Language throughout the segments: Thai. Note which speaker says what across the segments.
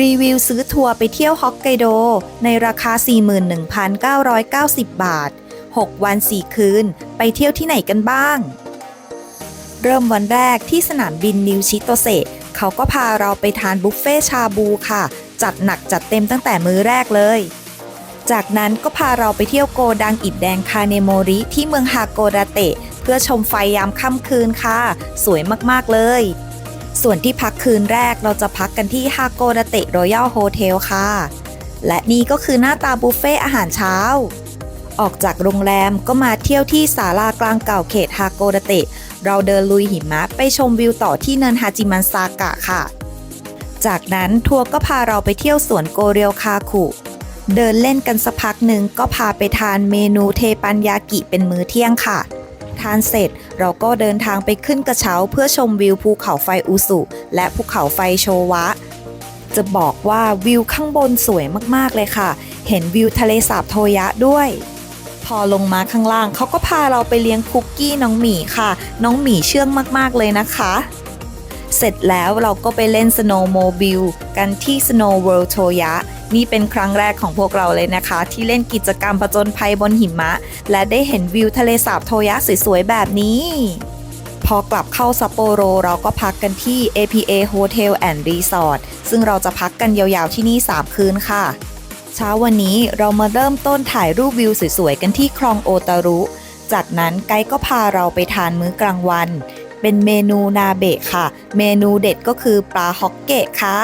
Speaker 1: รีวิวซื้อทัวร์ไปเที่ยวฮอกไกโด ในราคา 41,990 บาท 6 วัน 4 คืน ไปเที่ยวที่ไหนกันบ้าง เริ่มวันแรกที่สนามบินนิวชิโตเซะเขาก็พาเราไปทานบุฟเฟ่ชาบูค่ะ จัดหนักจัดเต็มตั้งแต่มื้อแรกเลย จากนั้นก็พาเราไปเที่ยวโกดังอิฐแดงคาเนโมริที่เมืองฮาโกดาเตะ เพื่อชมไฟยามค่ำคืนค่ะ สวยมากๆเลย ส่วนที่พักคืนแรกเราจะพักกันที่ฮาโกดาเตะรอยัลโฮเทลค่ะ และนี่ก็คือหน้าตาบุฟเฟ่อาหารเช้า ออกจากโรงแรมก็มาเที่ยวที่ศาลากลางเก่าเขตฮาโกดาเตะ เราเดินลุยหิมะไปชมวิวต่อที่เนินฮาจิมันซากะค่ะ จากนั้นทัวร์ก็พาเราไปเที่ยวสวนโกเรียวคาคุเดินเล่นกันสักพักหนึ่งก็พาไปทานเมนูเทปันยากิเป็นมื้อเที่ยงค่ะ ทานเสร็จ เราก็เดินทางไปขึ้นกระเช้าเพื่อชมวิวภูเขาไฟอุสุ และภูเขาไฟโชวะ จะบอกว่าวิวข้างบนสวยมากๆเลยค่ะ เห็นวิวทะเลสาบโทยะด้วยพอลงมาข้างล่างเขาก็พาเราไปเลี้ยงคุกกี้น้องหมีค่ะ น้องหมีเชื่องมากๆเลยนะคะ เสร็จแล้วเราก็ไปเล่นสโนว์โมบิลกันที่ Snow World โทยะ นี่เป็นครั้งแรกของพวกเราเลยนะคะ ที่เล่นกิจกรรมผจญภัยบนหิมะ และได้เห็นวิวทะเลสาบโทยะสวยๆแบบนี้ พอกลับเข้าซัปโปโรเราก็พักกันที่ APA Hotel and Resort ซึ่งเราจะพักกันยาวๆที่นี่ 3 คืนค่ะ เช้าวันนี้เรามาเริ่มต้นถ่ายรูปวิวสวยๆกันที่คลองโอตารุ จากนั้นไกด์ก็พาเราไปทานมื้อกลางวัน เป็นเมนูนาเบะค่ะ เมนูเด็ดก็คือปลาฮอกเกะค่ะ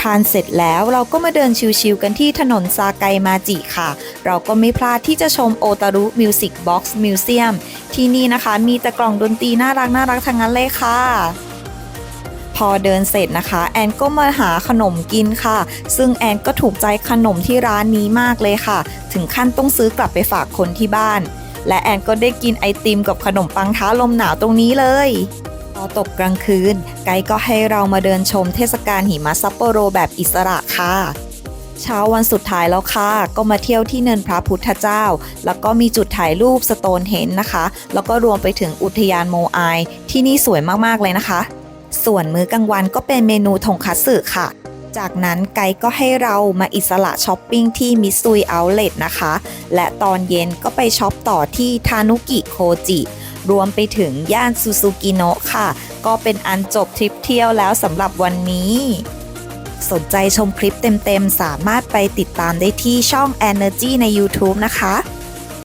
Speaker 1: ทานเสร็จแล้วเราก็มาเดินชิวๆกันที่ถนนซาไกมาจิค่ะ เราก็ไม่พลาดที่จะชมโอตารุมิวสิกบ็อกซ์มิวเซียมที่นี่นะคะมีแต่กล่องดนตรีน่ารักน่ารักทั้งนั้นเลยค่ะพอเดินเสร็จนะคะ แอนก็มาหาขนมกินค่ะ ซึ่งแอนก็ถูกใจขนมที่ร้านนี้มากเลยค่ะ ถึงขั้นต้องซื้อกลับไปฝากคนที่บ้าน และแอนก็ได้กินไอติมกับขนมปังท้าลมหนาวตรงนี้เลย พอตกกลางคืน ไกด์ก็ให้เรามาเดินชมเทศกาลหิมะซัปโปโรแบบอิสระค่ะ เช้าวันสุดท้ายแล้วค่ะ ก็มาเที่ยวที่เนินพระพุทธเจ้า แล้วก็มีจุดถ่ายรูปสโตนเฮนนะคะ แล้วก็รวมไปถึงอุทยานโมไอที่นี่สวยมากๆเลยนะคะ ส่วนมื้อกลางวันก็เป็นเมนูทงคัตสึค่ะจากนั้นไกด์ก็ให้เรามาอิสระช้อปปิ้งที่มิซุยเอาเล t นะคะ และตอนเย็นก็ไปช็อปต่อที่ทานุกิโคจิ รวมไปถึงย่านซูซูกิโนะค่ะ ก็เป็นอันจบทริปเที่ยวแล้วสำหรับวันนี้ สนใจชมคลิปเต็มๆ สามารถไปติดตามได้ที่ช่อง Energy ใน YouTube นะคะ